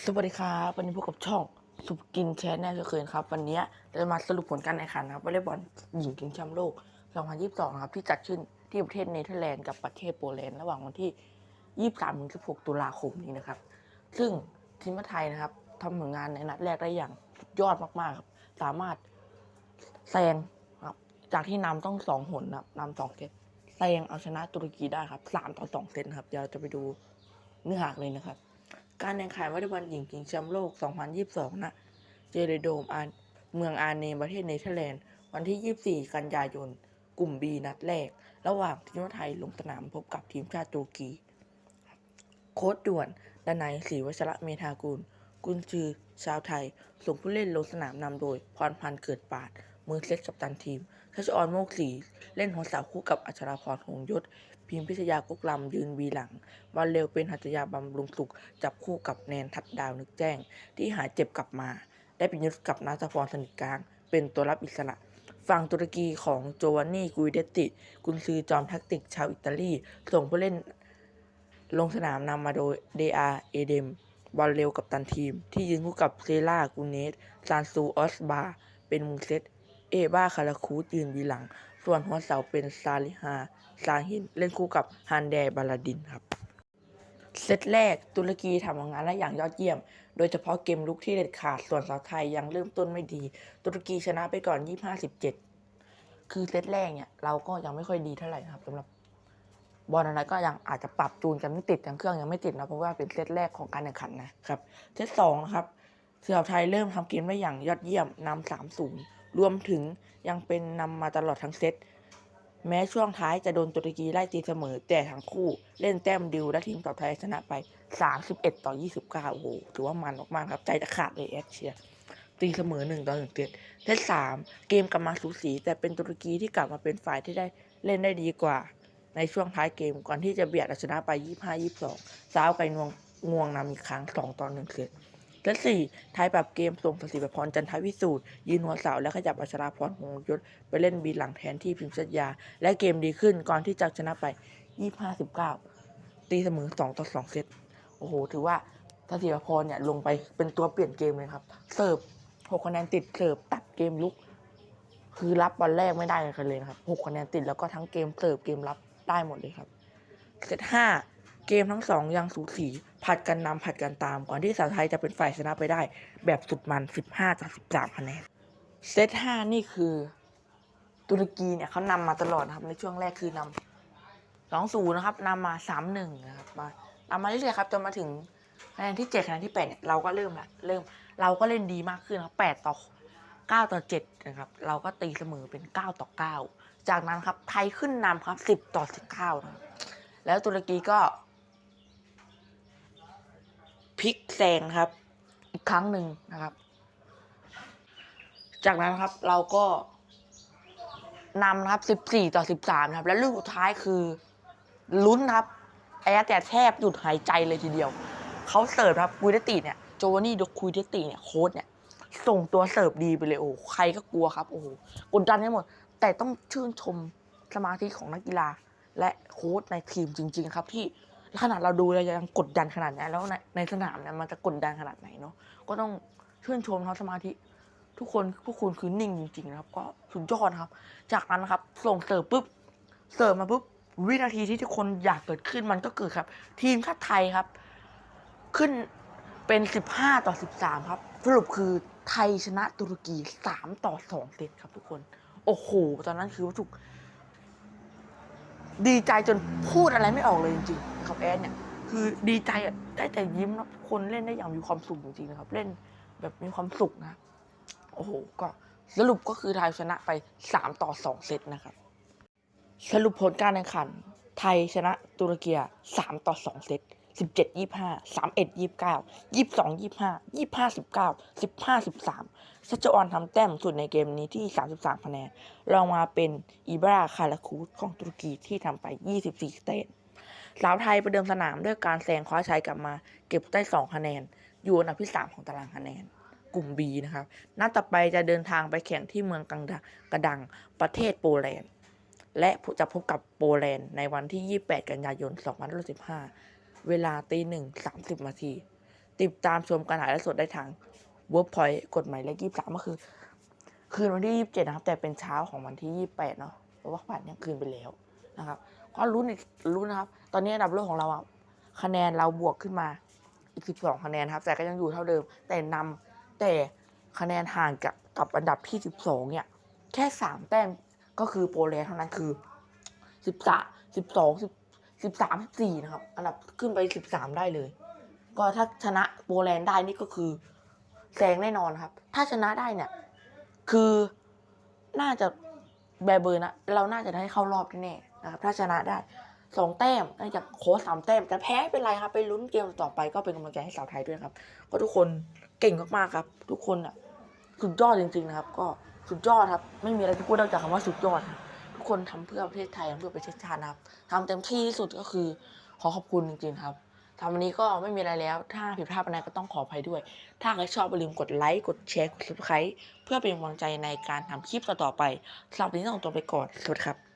สวัสดีครับวันนี้พบกับช่องสุกินแชร์แน่เช่นเคยครับ วันนี้จะมาสรุปผลการแข่งขันนะครับวอลเลย์บอลหญิงชิงแชมป์โลก 2022 ครับ ที่จัดขึ้นที่ประเทศเนเธอร์แลนด์กับประเทศโปแลนด์ระหว่างวันที่ 23-16 ตุลาคมนี้นะครับ ซึ่งทีมไทยนะครับทำผลงานในนัดแรกได้อย่างยอดมากๆครับสามารถแซงครับจากที่นำต้องสองหนนะครับนำสองเซตแซงเอาชนะตุรกีได้ครับสามต่อสองเซตครับเดี๋ยวเราจะไปดูเนื้อหาเลยนะครับ การแข่งขันวอลเลย์บอลหญิงชิงแชมป์โลก 2022 ณ เจเรโดมอานเมืองอาร์เนมประเทศเนเธอร์แลนด์ วันที่ 24 กันยายน กลุ่ม B นัดแรก ระหว่างทีมไทยลงสนามพบกับทีมชาติตุรกี โค้ดด่วน ดนัยศรีวัชระเมธากุล กุนซือ ชาวไทย ส่งผู้เล่นลงสนามนำโดย พรพันธ์เกิดปาด มือเซตกับตันทีมทัชออนโมกศรีเล่นหัวเสาคู่กับอัชราพรหงยศ พิมพิชยากกลำยืนวีหลังวันเร็วเป็นหัตถยาบำรุงสุข จับคู่กับแนนทัดดาวนึกแจ้ง ที่หายเจ็บกลับมา ได้เป็นยุทธกับนาซาพรสนิทกลาง เป็นตัวรับอิสระฝั่งตุรกีของโจวานนี่กุยเดตติ กุนซือจอมแท็กติกชาวอิตาลี ส่งผู้เล่นลงสนามนำมาโดยเดอาเอเดมบอลเร็วกับตันทีม ที่ยืนคู่กับเซล่ากูเนสซานซูออสบา เป็นมูเซต เอบาคาราคูดยืนวีหลัง ส่วนหัวเสาเป็นซาลิฮา ซาฮินเล่นคู่กับฮันแดบาลาดินครับเซตแรกตุรกีทำผลงานได้อย่างยอดเยี่ยม โดยเฉพาะเกมลุกที่เด็ดขาดส่วนสาวไทยยังเริ่มต้นไม่ดี ตุรกีชนะไปก่อน 25-17 คือเซตแรกเนี่ยเราก็ยังไม่ค่อยดีเท่าไหร่นะครับสำหรับบอลอะไรก็ยังอาจจะปรับจูนกันไม่ติดยังเครื่องยังไม่ติดนะเพราะว่าเป็นเซตแรกของการแข่งขันนะครับเซตสองนะครับสาวไทยเริ่มทำเกมได้อย่างยอดเยี่ยมนำสามศูนย์ รวมถึงยังเป็นนำมาตลอดทั้งเซต แม้ช่วงท้ายจะโดนตุรกีไล่ตีเสมอ แต่ทั้งคู่เล่นแต้มดิวและทีมต่อไทยชนะไป 31 ต่อ 29 โอ้โหถือว่ามันมากๆครับ ใจจะขาดเลยแอดเชียตีเสมอ 1 ต่อ1เซตเซตสามเกมกลับมาสูสี แต่เป็นตุรกีที่กลับมาเป็นฝ่ายที่ได้เล่นได้ดีกว่า ในช่วงท้ายเกมก่อนที่จะเบียดชนะไป 25-22สาวไก่งวงงวงนำอีกครั้ง 2 ต่อ1เซต และสี่ไทยปรับเกมส่งสศิปพรจันทวิสูตรยืนหัวเสาและขยับอัชราพรหงยศไปเล่นบีหลังแทนที่พิมพ์ชัญาและเกมดีขึ้นก่อนที่จะชนะไป 25-19 ตีเสมอ 2 ต่อ 2 เซต โอ้โห ถือว่าสศิปพรเนี่ยลงไปเป็นตัวเปลี่ยนเกมเลยครับ เสิร์ฟ 6 คะแนนติดเสิร์ฟตัดเกมลุก คือรับบอลแรกไม่ได้กันเลยนะครับ 6 คะแนนติดแล้วก็ทั้งเกมเสิร์ฟเกมรับได้หมดเลยครับ เซตห้า เกมทั้งสองยังสูสีผัดกันนำผัดกันตาม ก่อนที่สาวไทยจะเป็นฝ่ายชนะไปได้ แบบสุดมัน 15จาก13คะแนนเซตห้านี่คือ ตุรกีเนี่ยเขานำมาตลอดครับในช่วงแรกคือนำสองศูนย์นะครับนำมาสามหนึ่งนะครับมานำมาเรื่อยๆครับจนมาถึงคะแนนที่เจ็ดคะแนนที่แปดเนี่ยเราก็เริ่มละเริ่มเราก็เล่นดีมากขึ้นครับแปดต่อเก้าต่อเจ็ดนะครับเราก็ตีเสมอเป็นเก้าต่อเก้าจากนั้นครับไทยขึ้นนำครับสิบต่อสิบเก้านะครับแล้วตุรกีก็ พลิกแซงครับ อีกครั้งหนึ่งนะครับ จากนั้นครับเราก็นำนะครับ 14 ต่อ 13 ครับ แล้วลูกสุดท้ายคือลุ้นครับแอร์แต่แทบหยุดหายใจเลยทีเดียว เขาเสิร์ฟครับคุยเดติเนี่ยโจวานี่ดคุยเดติเนี่ยโค้ดเนี่ย ส่งตัวเสิร์ฟดีไปเลยโอ้โหใครก็กลัวครับ โอ้โหกดดันให้หมด แต่ต้องชื่นชมสมาธิของนักกีฬา และโค้ชในทีมจริง ๆ ครับที่ ขนาดเราดูเรายังกดดันขนาดนี้แล้วในในสนามเนี่ยมันจะกดดันขนาดไหนเนาะก็ต้องชื่นชมเขาสมาธิ ทุกคนพวกคุณคือนิ่งจริงๆนะครับ ก็สุดยอดครับ จากนั้นนะครับ ส่งเสิร์ฟปุ๊บเสิร์ฟมาปุ๊บวินาทีที่ทุกคนอยากเกิดขึ้นมันก็เกิดครับ ทีมชาติไทยครับ ขึ้นเป็น 15 ต่อ 13 ครับ สรุปคือไทยชนะตุรกี 3 ต่อ 2 เซตครับทุกคน โอ้โห ตอนนั้นคือว่าถูก ดีใจจนพูดอะไรไม่ออกเลยจริงๆครับแอนเนี่ยคือดีใจอะได้แต่ยิ้มนะคนเล่นได้อย่างมีความสุขจริงๆนะครับ เล่นแบบมีความสุขนะ โอ้โหก็สรุปก็คือไทยชนะไป 3 ต่อ 2 เซตนะครับ สรุปผลการแข่งขัน ไทยชนะตุรกี3ต่อ 2 เซต 17 25 31 29 22 25 25 19 15 13ชัชออนทำแต้มสุดในเกมนี้ที่33คะแนนรองมาเป็นอีบราคาราคูสของตุรกีที่ทำไป24เตนสาวไทยประเดิมสนามด้วยการแซงคว้าชัยกลับมา เก็บได้2คะแนน อยู่อันดับที่3ของตารางคะแนนกลุ่ม B นะครับ นัดต่อไปจะเดินทางไปแข่งที่เมืองกังดกระดังประเทศโปแลนด์ และจะพบกับโปแลนด์ในวันที่ 28 กันยายน 2515 เวลาตีหนึ่งสามสิบนาที ติดตามชมการถ่ายทอดสดได้ทาง Workpoint กฎหมายเลขยี่สามก็คือ คืนวันที่ยี่สิบเจ็ดนะครับ แต่เป็นเช้าของวันที่ยี่สิบแปดเนาะเพราะว่าผ่านเนี่ยคืนไปแล้วนะครับก็รู้นอีกรู้นะครับ ตอนนี้อันดับโลกของเราอะคะแนนเราบวกขึ้นมาอีกสิบสองคะแนนครับ แต่ก็ยังอยู่เท่าเดิม แต่นำแต่คะแนนห่างกับกับอันดับที่สิบสองเนี่ย แค่สามแต้มก็คือโปรแลนด์เท่านั้นคือสิบสามสิบสองสิบ สิบสามสี่นะครับ อันดับขึ้นไปสิบสามได้เลย ก็ถ้าชนะโปแลนด์ได้นี่ก็คือแซงแน่นอนครับ ถ้าชนะได้เนี่ย คือน่าจะแบเบอร์นะ เราน่าจะได้เข้ารอบแน่ๆนะครับ ถ้าชนะได้สองแต้มน่าจะโค้ชสามแต้ม แต่แพ้ไม่เป็นไรครับ ไปลุ้นเกมต่อไปก็เป็นกำลังใจให้สาวไทยด้วยครับ ก็ทุกคนเก่งมากๆครับ ทุกคนอะสุดยอดจริงๆนะครับ ก็สุดยอดครับ ไม่มีอะไรที่พูดนอกจากคำว่าสุดยอดครับ ทุกคนทำเพื่อประเทศไทยทำเพื่อประเทศชาตินะครับทำเต็มที่ที่สุดก็คือขอขอบคุณจริงๆครับทำวันนี้ก็ไม่มีอะไรแล้ว ถ้าผิดพลาดไปไหนก็ต้องขออภัยด้วย ถ้าใครชอบอย่าลืมกดไลค์ กดแชร์ กดซับสไครต์เพื่อเป็นกำลังใจในการทำคลิปต่อๆไปสำหรับวันนี้ต้องตัวไปก่อน สวัสดีครับ